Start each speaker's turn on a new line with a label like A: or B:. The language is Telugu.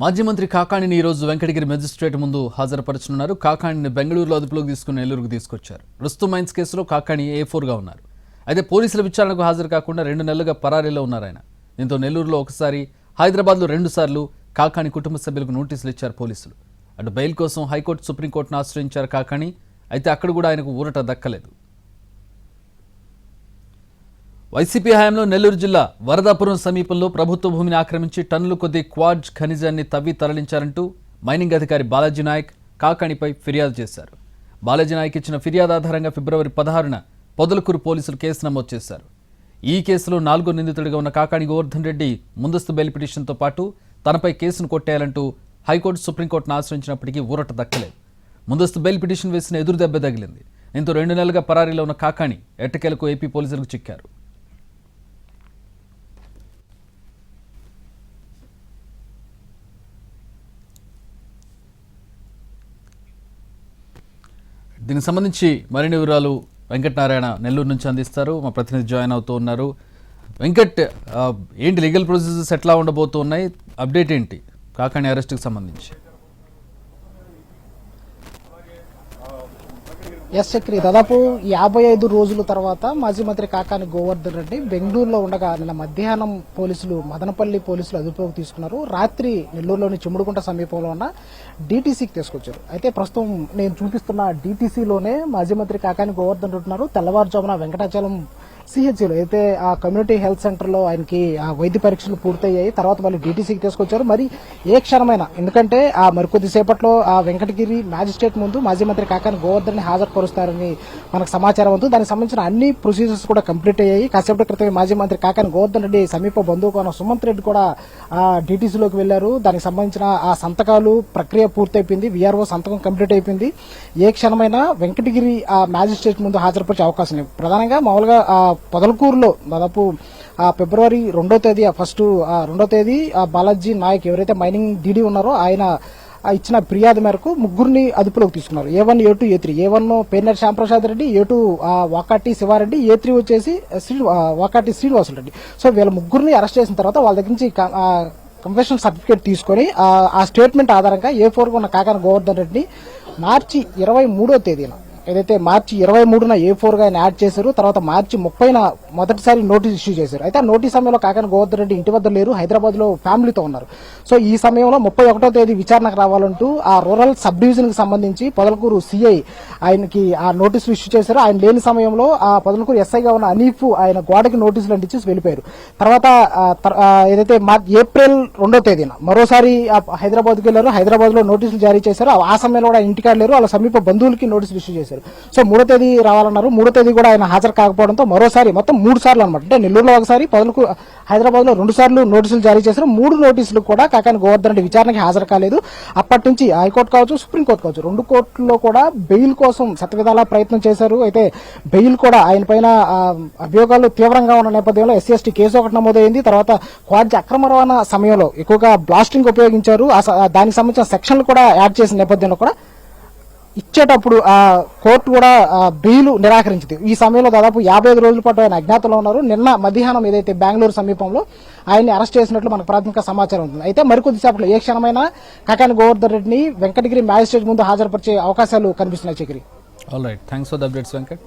A: మాజీ మంత్రి కాకాణిని ఈ రోజు వెంకటగిరి మెజిస్ట్రేట్ ముందు హాజరుపరచనున్నారు. కాకాణిని బెంగళూరులో అదుపులోకి తీసుకుని నెల్లూరుకు తీసుకొచ్చారు. రుస్తు మైన్స్ కేసులో కాకాణి ఏ ఫోర్గా ఉన్నారు. అయితే పోలీసుల విచారణకు హాజరు కాకుండా రెండు నెలలుగా పరారీలో ఉన్నారు ఆయన. దీంతో నెల్లూరులో ఒకసారి హైదరాబాద్లో రెండు సార్లు కాకాణి కుటుంబ సభ్యులకు నోటీసులు ఇచ్చారు పోలీసులు. అటు బెయిల్ కోసం హైకోర్టు సుప్రీంకోర్టును ఆశ్రయించారు కాకాణి. అయితే అక్కడ కూడా ఆయనకు ఊరట దక్కలేదు. వైసీపీ హయాంలో నెల్లూరు జిల్లా వరదాపురం సమీపంలో ప్రభుత్వ భూమిని ఆక్రమించి టన్నుల కొద్ది క్వాడ్జ్ ఖనిజాన్ని తవ్వి తరలించారంటూ మైనింగ్ అధికారి బాలాజీ నాయక్ కాకాణిపై ఫిర్యాదు చేశారు. బాలాజీ నాయక్ ఇచ్చిన ఫిర్యాదు ఆధారంగా ఫిబ్రవరి పదహారున పొదలకూరు పోలీసులు కేసు నమోదు చేశారు. ఈ కేసులో నాలుగో నిందితుడిగా ఉన్న కాకాణి గోవర్ధన్ రెడ్డి ముందస్తు బెయిల్ పిటిషన్తో పాటు తనపై కేసును కొట్టేయాలంటూ హైకోర్టు సుప్రీంకోర్టును ఆశ్రయించినప్పటికీ ఊరట దక్కలేదు. ముందస్తు బెయిల్ పిటిషన్ వేసిన ఎదురు దెబ్బ తగిలింది. దీంతో రెండు నెలలుగా పరారీలో ఉన్న కాకాణి ఎట్టకేలకు ఏపీ పోలీసులకు చిక్కారు. దీనికి సంబంధించి మరిన్ని వివరాలు వెంకటనారాయణ నెల్లూరు నుంచి అందిస్తారు. మా ప్రతినిధి జాయిన్ అవుతూ ఉన్నారు. వెంకట్ ఏంటి లీగల్ ప్రొసీజర్స్ ఎట్లా ఉండబోతున్నాయి? అప్డేట్ ఏంటి? కాకాణి అరెస్ట్కి సంబంధించి.
B: ఎస్ చక్రి దాదాపు యాభై ఐదు రోజుల తర్వాత మాజీ మంత్రి కాకాని గోవర్ధన్ రెడ్డి బెంగళూరులో ఉండగా నిన్న మధ్యాహ్నం పోలీసులు మదనపల్లి పోలీసులు అదుపులోకి తీసుకున్నారు. రాత్రి నెల్లూరులోని చెముడుకుంట సమీపంలో ఉన్న డీటీసీకి తీసుకొచ్చారు. అయితే ప్రస్తుతం నేను చూపిస్తున్న డీటీసీలోనే మాజీ మంత్రి కాకాని గోవర్ధన్ రెడ్డి ఉన్నారు. తెల్లవారుజామున వెంకటాచలం సిహెచ్లో అయితే ఆ కమ్యూనిటీ హెల్త్ సెంటర్లో ఆయనకి ఆ వైద్య పరీక్షలు పూర్తయ్యాయి. తర్వాత మళ్ళీ డీటీసీకి తీసుకొచ్చారు. మరి ఏ క్షణమైనా ఎందుకంటే ఆ మరికొద్ది సేపట్లో ఆ వెంకటగిరి మ్యాజిస్ట్రేట్ ముందు మాజీ మంత్రి కాకాని గోవర్ధన్ హాజరుపరుస్తారని మనకు సమాచారం ఉంది. దానికి సంబంధించిన అన్ని ప్రొసీజర్స్ కూడా కంప్లీట్ అయ్యాయి. కాసేపటి క్రితమే మాజీ మంత్రి కాకాని గోవర్ధన్ రెడ్డి సమీప బంధువు కోన సుమంత్ రెడ్డి కూడా ఆ డీటీసీలోకి వెళ్ళారు దానికి సంబంధించిన ఆ సంతకాలు ప్రక్రియ పూర్తయిపోయింది. విఆర్ఓ సంతకం కంప్లీట్ అయిపోయింది. ఏ క్షణమైనా వెంకటగిరి ఆ మ్యాజిస్ట్రేట్ ముందు హాజరుపరిచే అవకాశం లేదు. ప్రధానంగా మామూలుగా పొదలకూరులో దాదాపు ఆ ఫిబ్రవరి రెండో తేదీ ఆ ఫస్ట్ ఆ రెండో తేదీ ఆ బాలాజీ నాయక్ ఎవరైతే మైనింగ్ డీడీ ఉన్నారో ఆయన ఇచ్చిన ఫిర్యాదు మేరకు ముగ్గురిని అదుపులోకి తీసుకున్నారు. A one A two A three. A one పేర్నర్ Shyamprasad Reddy A two Vakati Sivareddy A three వచ్చేసి శ్రీ వాకాటి శ్రీనివాసులు రెడ్డి. సో వీళ్ళ ముగ్గురిని అరెస్ట్ చేసిన తర్వాత వాళ్ళ దగ్గర నుంచి కన్ఫెషన్ సర్టిఫికేట్ తీసుకొని ఆ, స్టేట్మెంట్ ఆధారంగా ఏ ఫోర్ ఉన్న కాకాన గోవర్ధన్ రెడ్డిని మార్చి ఇరవై మూడో తేదీన ఏదైతే మార్చి ఇరవై మూడున ఏ ఫోర్గా ఆయన యాడ్ చేశారు తర్వాత మార్చి ముప్పైన మొదటిసారి నోటీస్ ఇష్యూ చేశారు. అయితే ఆ నోటీస్ సమయంలో కాకాని గోవర్ధన్ రెడ్డి ఇంటి వద్ద లేరు హైదరాబాద్లో ఫ్యామిలీతో ఉన్నారు. సో ఈ సమయంలో ముప్పై ఒకటో తేదీ విచారణకు రావాలంటూ ఆ రూరల్ సబ్ డివిజన్కి సంబంధించి పొదలకూరు సిఐ ఆయనకి ఆ నోటీసులు ఇష్యూ చేశారు. ఆయన లేని సమయంలో ఆ పొదలకూరు ఎస్ఐగా ఉన్న అనీఫ్ ఆయన గోడకి నోటీసులు అంటించి వెళ్ళిపోయారు. తర్వాత ఏదైతే ఏప్రిల్ రెండో తేదీన మరోసారి హైదరాబాద్కి వెళ్ళారు హైదరాబాద్లో నోటీసులు జారీ చేశారు. ఆ- సమయంలో కూడా ఇంటికాడ లేరు. వాళ్ళ సమీప బంధువులకి నోటీసులు ఇష్యూ చేశారు. సో మూడో తేదీ రావాలన్నారు. మూడో తేదీ కూడా ఆయన హాజరు కాకపోవడంతో మరోసారి మొత్తం మూడు సార్లు అనమాట అంటే నెల్లూరులో ఒకసారి పదులకు హైదరాబాద్లో రెండు సార్లు నోటీసులు జారీ చేశారు. మూడు నోటీసులు కూడా కాకాని గోవర్ధన్ రెడ్డి విచారణకి హాజరు కాలేదు. అప్పటి నుంచి హైకోర్టు కావచ్చు సుప్రీంకోర్టు కావచ్చు రెండు కోర్టుల్లో కూడా బెయిల్ కోసం శతవిధాలా ప్రయత్నం చేశారు. అయితే బెయిల్ కూడా ఆయన పైన అభియోగాలు తీవ్రంగా ఉన్న నేపథ్యంలో ఎస్సీ ఎస్టీ కేసు ఒకటి నమోదైంది. తర్వాత క్వాడ్జ్ అక్రమ రవాణా సమయంలో ఎక్కువగా బ్లాస్టింగ్ ఉపయోగించారు. దానికి సంబంధించిన సెక్షన్లు కూడా యాడ్ చేసిన నేపథ్యంలో కూడా ఇచ్చేటప్పుడు ఆ కోర్టు కూడా బెయిలు నిరాకరించింది. ఈ సమయంలో దాదాపు యాభై ఐదు రోజుల పాటు ఆయన అజ్ఞాతంలో ఉన్నారు. నిన్న మధ్యాహ్నం ఏదైతే బెంగళూరు సమీపంలో ఆయన్ని అరెస్ట్ చేసినట్లు మనకు ప్రాథమిక సమాచారం ఉంది అయితే మరికొద్దిసేపట్లో ఏ క్షణమైనా కాకాని గోవర్ధన్ రెడ్డిని వెంకటగిరి మ్యాజిస్ట్రేట్ ముందు హాజరుపరిచే అవకాశాలు కనిపిస్తున్నాయి Chakri
A: all right thanks for the updates Venkat